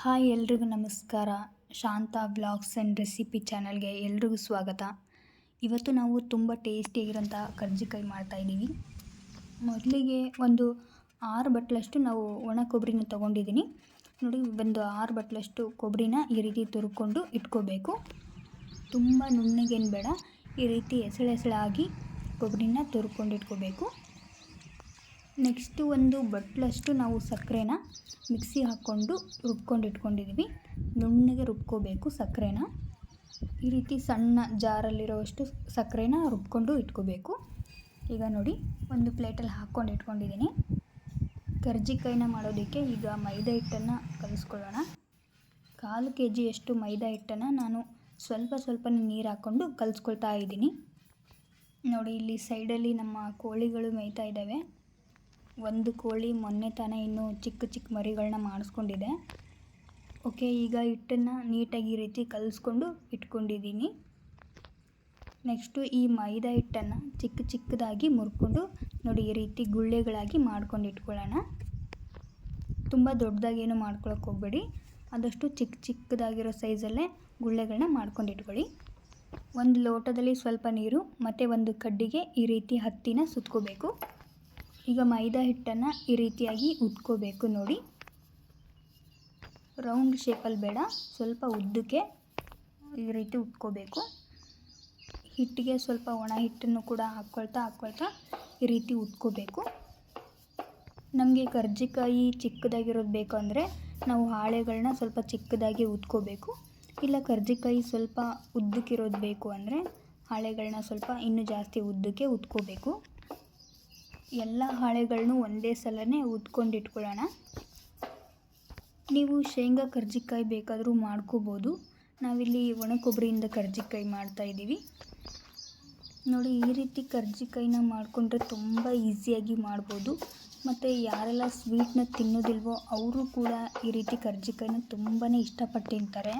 Hi ಎಲ್ರಿಗೂ ನಮಸ್ಕಾರ. ಶಾಂತ blogs and recipe ಚಾನಲ್ಗೆ ಎಲ್ರಿಗೂ ಸ್ವಾಗತ. ಇವತ್ತು ನಾವು ತುಂಬ ಟೇಸ್ಟಿಯಾಗಿರೋಂಥ ಕರ್ಜಿಕಾಯಿ ಮಾಡ್ತಾಯಿದ್ದೀವಿ ಮೊದಲಿಗೆ ಒಂದು ಆರು ಬಟ್ಲಷ್ಟು ನಾವು ಒಣ ಕೊಬ್ಬರಿನ ತೊಗೊಂಡಿದ್ದೀನಿ. ನೋಡಿ, ಒಂದು ಆರು ಬಟ್ಲಷ್ಟು ಕೊಬ್ಬರಿನ ಈ ರೀತಿ ತುರ್ಕೊಂಡು ಇಟ್ಕೋಬೇಕು. ತುಂಬ ನುಣ್ಣಗೇನು ಬೇಡ. ಈ ರೀತಿ ಎಸಳೆಸಳಾಗಿ ಕೊಬ್ಬರಿನ ತುರ್ಕೊಂಡು ಇಟ್ಕೋಬೇಕು. ನೆಕ್ಸ್ಟು ಒಂದು ಬಟ್ಲಷ್ಟು ನಾವು ಸಕ್ಕರೆನ ಮಿಕ್ಸಿ ಹಾಕ್ಕೊಂಡು ರುಬ್ಕೊಂಡು ಇಟ್ಕೊಂಡಿದ್ದೀವಿ ನುಣ್ಣಗೆ ರುಬ್ಕೋಬೇಕು ಸಕ್ಕರೆನ. ಈ ರೀತಿ ಸಣ್ಣ ಜಾರಲ್ಲಿರೋವಷ್ಟು ಸಕ್ಕರೆನ ರುಬ್ಕೊಂಡು ಇಟ್ಕೋಬೇಕು. ಈಗ ನೋಡಿ, ಒಂದು ಪ್ಲೇಟಲ್ಲಿ ಹಾಕ್ಕೊಂಡು ಇಟ್ಕೊಂಡಿದ್ದೀನಿ ಕರ್ಜಿಕಾಯಿನ ಮಾಡೋದಕ್ಕೆ ಈಗ ಮೈದಾ ಹಿಟ್ಟನ್ನು ಕಲಿಸ್ಕೊಳ್ಳೋಣ. ಕಾಲು ಕೆ ಜಿಯಷ್ಟು ಮೈದಾ ಹಿಟ್ಟನ್ನು ನಾನು ಸ್ವಲ್ಪ ಸ್ವಲ್ಪ ನೀರು ಹಾಕ್ಕೊಂಡು ಕಲಿಸ್ಕೊಳ್ತಾ ಇದ್ದೀನಿ. ನೋಡಿ, ಇಲ್ಲಿ ಸೈಡಲ್ಲಿ ನಮ್ಮ ಕೋಳಿಗಳು ಮೇಯ್ತಾ ಇದ್ದಾವೆ. ಒಂದು ಕೋಳಿ ಮೊನ್ನೆ ತಾನೇ ಇನ್ನೂ ಚಿಕ್ಕ ಚಿಕ್ಕ ಮರಿಗಳನ್ನ ಮಾಡಿಸ್ಕೊಂಡಿದೆ. ಓಕೆ, ಈಗ ಹಿಟ್ಟನ್ನು ನೀಟಾಗಿ ಈ ರೀತಿ ಕಲಿಸ್ಕೊಂಡು ಇಟ್ಕೊಂಡಿದ್ದೀನಿ. ನೆಕ್ಸ್ಟು ಈ ಮೈದಾ ಹಿಟ್ಟನ್ನು ಚಿಕ್ಕ ಚಿಕ್ಕದಾಗಿ ಮುರ್ಕೊಂಡು ನೋಡಿ ಈ ರೀತಿ ಗುಳ್ಳೆಗಳಾಗಿ ಮಾಡ್ಕೊಂಡು ಇಟ್ಕೊಳ್ಳೋಣ. ತುಂಬ ದೊಡ್ಡದಾಗೇನು ಮಾಡ್ಕೊಳಕ್ಕೆ ಹೋಗ್ಬೇಡಿ. ಆದಷ್ಟು ಚಿಕ್ಕ ಚಿಕ್ಕದಾಗಿರೋ ಸೈಜಲ್ಲೇ ಗುಳ್ಳೆಗಳನ್ನ ಮಾಡ್ಕೊಂಡು ಇಟ್ಕೊಳ್ಳಿ. ಒಂದು ಲೋಟದಲ್ಲಿ ಸ್ವಲ್ಪ ನೀರು, ಮತ್ತು ಒಂದು ಕಡ್ಡಿಗೆ ಈ ರೀತಿ ಹತ್ತಿನ ಸುತ್ಕೋಬೇಕು. ಈಗ ಮೈದಾ ಹಿಟ್ಟನ್ನು ಈ ರೀತಿಯಾಗಿ ಉದ್ಕೋಬೇಕು ನೋಡಿ. ರೌಂಡ್ ಶೇಪಲ್ಲಿ ಬೇಡ, ಸ್ವಲ್ಪ ಉದ್ದಕ್ಕೆ ಈ ರೀತಿ ಉದ್ಕೋಬೇಕು ಹಿಟ್ಟಿಗೆ ಸ್ವಲ್ಪ ಒಣ ಹಿಟ್ಟನ್ನು ಕೂಡ ಹಾಕ್ಕೊಳ್ತಾ ಹಾಕ್ಕೊಳ್ತಾ ಈ ರೀತಿ ಉದ್ಕೋಬೇಕು ನಮಗೆ ಕರ್ಜಿಕಾಯಿ ಚಿಕ್ಕದಾಗಿರೋದು ಬೇಕು ಅಂದರೆ ನಾವು ಹಾಳೆಗಳನ್ನ ಸ್ವಲ್ಪ ಚಿಕ್ಕದಾಗಿ ಉದ್ಕೋಬೇಕು ಇಲ್ಲ ಕರ್ಜಿಕಾಯಿ ಸ್ವಲ್ಪ ಉದ್ದಕ್ಕಿರೋದು ಬೇಕು ಅಂದರೆ ಹಾಳೆಗಳನ್ನ ಸ್ವಲ್ಪ ಇನ್ನೂ ಜಾಸ್ತಿ ಉದ್ದಕ್ಕೆ ಉದ್ಕೋಬೇಕು ಎಲ್ಲ ಹಾಳೆಗಳನ್ನು ಒಂದೇ ಸಲನೇ ಉದ್ಕೊಂಡು ಇಟ್ಕೊಳ್ಳೋಣ ನೀವು ಶೇಂಗಾ, ಕರ್ಜಿಕಾಯಿ ಬೇಕಾದರೂ ಮಾಡ್ಕೋಬೋದು. ನಾವಿಲ್ಲಿ ಒಣ ಕೊಬ್ಬರಿಯಿಂದ ಕರ್ಜಿಕಾಯಿ ಮಾಡ್ತಾಯಿದ್ದೀವಿ ನೋಡಿ, ಈ ರೀತಿ ಕರ್ಜಿಕಾಯಿನ ಮಾಡಿಕೊಂಡ್ರೆ ತುಂಬ ಈಸಿಯಾಗಿ ಮಾಡ್ಬೋದು. ಮತ್ತು ಯಾರೆಲ್ಲ ಸ್ವೀಟ್ನ ತಿನ್ನೋದಿಲ್ವೋ ಅವರು ಕೂಡ ಈ ರೀತಿ ಕರ್ಜಿಕಾಯಿನ ತುಂಬಾ ಇಷ್ಟಪಟ್ಟು ತಿಂತಾರೆ.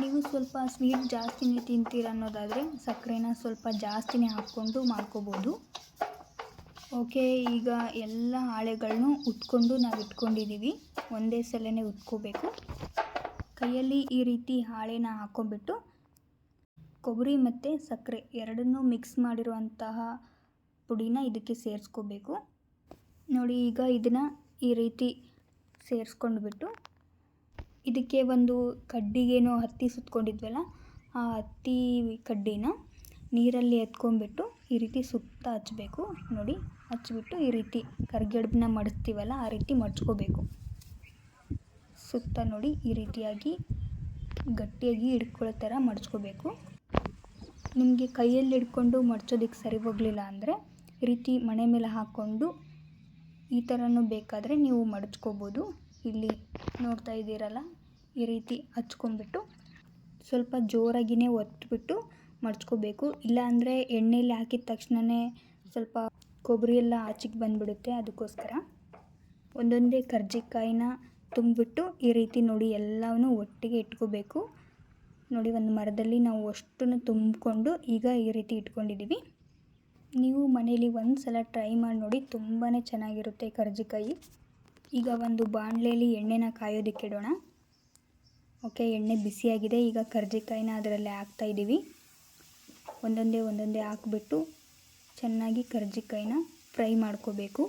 ನೀವು ಸ್ವಲ್ಪ ಸ್ವೀಟ್ ಜಾಸ್ತಿನೇ ತಿಂತೀರ ಅನ್ನೋದಾದರೆ ಸಕ್ಕರೆನ ಸ್ವಲ್ಪ ಜಾಸ್ತಿನೇ ಹಾಕ್ಕೊಂಡು ಮಾಡ್ಕೋಬೋದು. ಓಕೆ, ಈಗ ಎಲ್ಲ ಹಾಳೆಗಳನ್ನು ಉಟ್ಕೊಂಡು ನಾವು ಇಟ್ಕೊಂಡಿದ್ದೀವಿ ಒಂದೇ ಸಲನೇ ಉಟ್ಕೋಬೇಕು. ಕೈಯಲ್ಲಿ ಈ ರೀತಿ ಹಾಳೆನ ಹಾಕೊಂಡ್ಬಿಟ್ಟು ಕೊಬ್ಬರಿ ಮತ್ತು ಸಕ್ಕರೆ ಎರಡನ್ನೂ ಮಿಕ್ಸ್ ಮಾಡಿರುವಂತಹ ಪುಡಿನ ಇದಕ್ಕೆ ಸೇರಿಸ್ಕೋಬೇಕು. ನೋಡಿ, ಈಗ ಇದನ್ನು ಈ ರೀತಿ ಸೇರಿಸ್ಕೊಂಡ್ಬಿಟ್ಟು ಇದಕ್ಕೆ ಒಂದು ಕಡ್ಡಿಗೇನೋ ಹತ್ತಿ ಸುತ್ಕೊಂಡಿದ್ವಲ್ಲ, ಆ ಹತ್ತಿ ಕಡ್ಡಿನ ನೀರಲ್ಲಿ ಎತ್ಕೊಂಡ್ಬಿಟ್ಟು ಈ ರೀತಿ ಸುತ್ತ ಹಚ್ಬೇಕು. ನೋಡಿ ಹಚ್ಬಿಟ್ಟು ಈ ರೀತಿ ಕರ್ಗೆಡ್ಬನ್ನ ಮಡಿಸ್ತೀವಲ್ಲ, ಆ ರೀತಿ ಮಡ್ಚ್ಕೋಬೇಕು ಸುತ್ತ ನೋಡಿ, ಈ ರೀತಿಯಾಗಿ ಗಟ್ಟಿಯಾಗಿ ಹಿಡ್ಕೊಳ್ಳೋ ಥರ ಮಡ್ಚ್ಕೋಬೇಕು ನಿಮಗೆ ಕೈಯಲ್ಲಿ ಹಿಡ್ಕೊಂಡು ಮಡ್ಚೋದಕ್ಕೆ ಸರಿ ಹೋಗಲಿಲ್ಲ ಅಂದರೆ, ಈ ರೀತಿ ಮಣೆ ಮೇಲೆ ಹಾಕ್ಕೊಂಡು ಈ ಥರನೂ ಬೇಕಾದರೆ ನೀವು ಮಡಚ್ಕೋಬೋದು ಇಲ್ಲಿ ನೋಡ್ತಾ ಇದ್ದೀರಲ್ಲ, ಈ ರೀತಿ ಹಚ್ಕೊಂಬಿಟ್ಟು ಸ್ವಲ್ಪ ಜೋರಾಗಿಯೇ ಒತ್ಬಿಟ್ಟು ಮಡ್ಚ್ಕೋಬೇಕು ಇಲ್ಲಾಂದರೆ ಎಣ್ಣೆಯಲ್ಲಿ ಹಾಕಿದ ತಕ್ಷಣವೇ ಸ್ವಲ್ಪ ಕೊಬ್ಬರಿ ಎಲ್ಲ ಆಚೆಗೆ ಬಂದುಬಿಡುತ್ತೆ ಅದಕ್ಕೋಸ್ಕರ. ಒಂದೊಂದೇ ಕರ್ಜಿಕಾಯಿನ ತುಂಬಿಬಿಟ್ಟು ಈ ರೀತಿ ನೋಡಿ ಎಲ್ಲವೂ ಒಟ್ಟಿಗೆ ಇಟ್ಕೋಬೇಕು. ನೋಡಿ ಒಂದು ಮರದಲ್ಲಿ ನಾವು ಅಷ್ಟನ್ನು ತುಂಬಿಕೊಂಡು ಈಗ ಈ ರೀತಿ ಇಟ್ಕೊಂಡಿದ್ದೀವಿ. ನೀವು ಮನೇಲಿ ಒಂದು ಸಲ ಟ್ರೈ ಮಾಡಿ ನೋಡಿ ತುಂಬಾ ಚೆನ್ನಾಗಿರುತ್ತೆ ಕರ್ಜಿಕಾಯಿ. ಈಗ ಒಂದು ಬಾಣಲೆಯಲ್ಲಿ ಎಣ್ಣೆನ ಕಾಯೋದಕ್ಕೆ ಇಡೋಣ. ಓಕೆ, ಎಣ್ಣೆ ಬಿಸಿಯಾಗಿದೆ. ಈಗ ಕರ್ಜಿಕಾಯಿನ ಅದರಲ್ಲಿ ಹಾಕ್ತಾಯಿದ್ದೀವಿ ಒಂದೊಂದೇ ಒಂದೊಂದೇ ಹಾಕ್ಬಿಟ್ಟು ಚೆನ್ನಾಗಿ ಕರ್ಜಿಕಾಯಿನ ಫ್ರೈ ಮಾಡ್ಕೋಬೇಕು.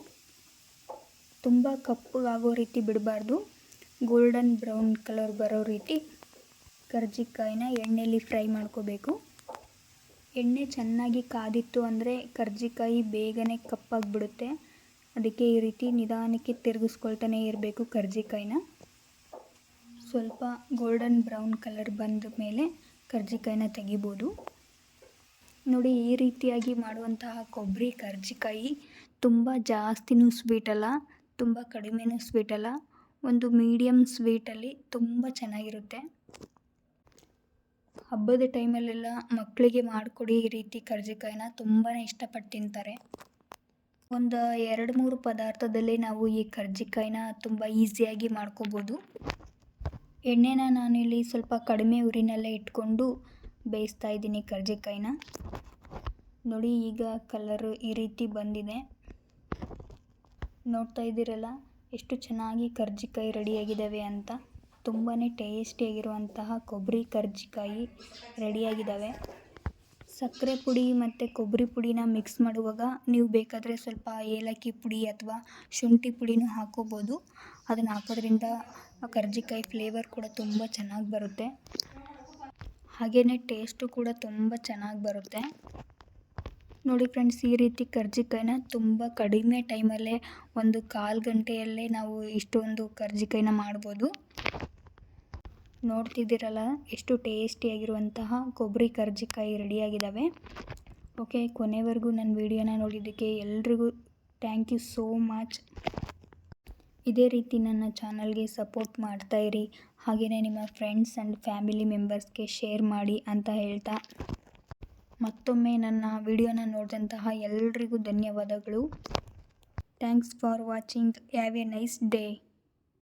ತುಂಬ ಕಪ್ಪಗಾಗೋ ರೀತಿ ಬಿಡಬಾರ್ದು. ಗೋಲ್ಡನ್ ಬ್ರೌನ್ ಕಲರ್ ಬರೋ ರೀತಿ ಕರ್ಜಿಕಾಯಿನ ಎಣ್ಣೆಯಲ್ಲಿ ಫ್ರೈ ಮಾಡ್ಕೋಬೇಕು. ಎಣ್ಣೆ ಚೆನ್ನಾಗಿ ಕಾದಿತ್ತು ಅಂದರೆ ಕರ್ಜಿಕಾಯಿ ಬೇಗನೆ ಕಪ್ಪಾಗಿಬಿಡುತ್ತೆ. ಅದಕ್ಕೆ ಈ ರೀತಿ ನಿಧಾನಕ್ಕೆ ತಿರುಗಿಸ್ಕೊಳ್ತಾನೆ ಇರಬೇಕು ಕರ್ಜಿಕಾಯಿನ ಸ್ವಲ್ಪ ಗೋಲ್ಡನ್ ಬ್ರೌನ್ ಕಲರ್ ಬಂದ ಮೇಲೆ ಕರ್ಜಿಕಾಯಿನ ತೆಗಿಬೋದು. ನೋಡಿ, ಈ ರೀತಿಯಾಗಿ ಮಾಡುವಂತಹ ಕೊಬ್ಬರಿ, ಕರ್ಜಿಕಾಯಿ ತುಂಬ ಜಾಸ್ತಿನೂ ಸ್ವೀಟ್ ಅಲ್ಲ, ತುಂಬ ಕಡಿಮೆನೂ ಸ್ವೀಟ್ ಅಲ್ಲ. ಒಂದು ಮೀಡಿಯಮ್ ಸ್ವೀಟಲ್ಲಿ ತುಂಬ ಚೆನ್ನಾಗಿರುತ್ತೆ. ಹಬ್ಬದ ಟೈಮಲ್ಲೆಲ್ಲ ಮಕ್ಕಳಿಗೆ ಮಾಡಿಕೊಡಿ ಈ ರೀತಿ ಕರ್ಜಿಕಾಯಿನ ತುಂಬಾ ಇಷ್ಟಪಟ್ಟು ತಿಂತಾರೆ. ಒಂದು ಎರಡು ಮೂರು ಪದಾರ್ಥದಲ್ಲಿ ನಾವು ಈ ಕರ್ಜಿಕಾಯಿನ ತುಂಬ ಈಸಿಯಾಗಿ ಮಾಡ್ಕೋಬೋದು. ಎಣ್ಣೆನ ನಾನಿಲ್ಲಿ ಸ್ವಲ್ಪ ಕಡಿಮೆ ಉರಿನಲ್ಲೇ ಇಟ್ಕೊಂಡು ಬೇಯಿಸ್ತಾ ಇದ್ದೀನಿ ಕರ್ಜಿಕಾಯಿನ. ನೋಡಿ, ಈಗ ಕಲರು ಈ ರೀತಿ ಬಂದಿದೆ. ನೋಡ್ತಾ ಇದ್ದೀರಲ್ಲ, ಎಷ್ಟು ಚೆನ್ನಾಗಿ ಕರ್ಜಿಕಾಯಿ ರೆಡಿಯಾಗಿದ್ದಾವೆ ಅಂತ. ತುಂಬಾ ಟೇಸ್ಟಿಯಾಗಿರುವಂತಹ ಕೊಬ್ಬರಿ ಕರ್ಜಿಕಾಯಿ ರೆಡಿಯಾಗಿದ್ದಾವೆ. ಸಕ್ಕರೆ ಪುಡಿ ಮತ್ತು ಕೊಬ್ಬರಿ ಪುಡಿನ ಮಿಕ್ಸ್ ಮಾಡುವಾಗ ನೀವು ಬೇಕಾದರೆ ಸ್ವಲ್ಪ ಏಲಕ್ಕಿ ಪುಡಿ ಅಥವಾ ಶುಂಠಿ ಪುಡಿನೂ ಹಾಕೋಬೋದು. ಅದನ್ನು ಹಾಕೋದ್ರಿಂದ ಕರ್ಜಿಕಾಯಿ ಫ್ಲೇವರ್ ಕೂಡ ತುಂಬ ಚೆನ್ನಾಗಿ ಬರುತ್ತೆ. ಹಾಗೆಯೇ ಟೇಸ್ಟು ಕೂಡ ತುಂಬ ಚೆನ್ನಾಗಿ ಬರುತ್ತೆ. ನೋಡಿ ಫ್ರೆಂಡ್ಸ್ ಈ ರೀತಿ ಕರ್ಜಿಕಾಯಿನ ತುಂಬ ಕಡಿಮೆ ಟೈಮಲ್ಲೇ ಒಂದು ಕಾಲು ಗಂಟೆಯಲ್ಲೇ ನಾವು ಇಷ್ಟೊಂದು ಕರ್ಜಿಕಾಯಿನ ಮಾಡ್ಬೋದು. ನೋಡ್ತಿದ್ದೀರಲ್ಲ, ಎಷ್ಟು ಟೇಸ್ಟಿಯಾಗಿರುವಂತಹ ಕೊಬ್ಬರಿ ಕರ್ಜಿಕಾಯಿ ರೆಡಿಯಾಗಿದ್ದಾವೆ. ಓಕೆ ಕೊನೆವರೆಗೂ ನನ್ನ ವಿಡಿಯೋನ ನೋಡಿದ್ದಕ್ಕೆ ಎಲ್ರಿಗೂ ಥ್ಯಾಂಕ್ ಯು ಸೋ ಮಚ್ ಇದೇ ರೀತಿ ನನ್ನ ಚಾನಲ್ಗೆ ಸಪೋರ್ಟ್ ಮಾಡ್ತಾಯಿರಿ ಹಾಗೆಯೇ ನಿಮ್ಮ ಫ್ರೆಂಡ್ಸ್ ಆ್ಯಂಡ್ ಫ್ಯಾಮಿಲಿ ಮೆಂಬರ್ಸ್ಗೆ ಶೇರ್ ಮಾಡಿ ಅಂತ ಹೇಳ್ತಾ ಮತ್ತೊಮ್ಮೆ ನನ್ನ ವಿಡಿಯೋನ ನೋಡಿದಂತಹ ಎಲ್ರಿಗೂ ಧನ್ಯವಾದಗಳು. Thanks for watching have a nice day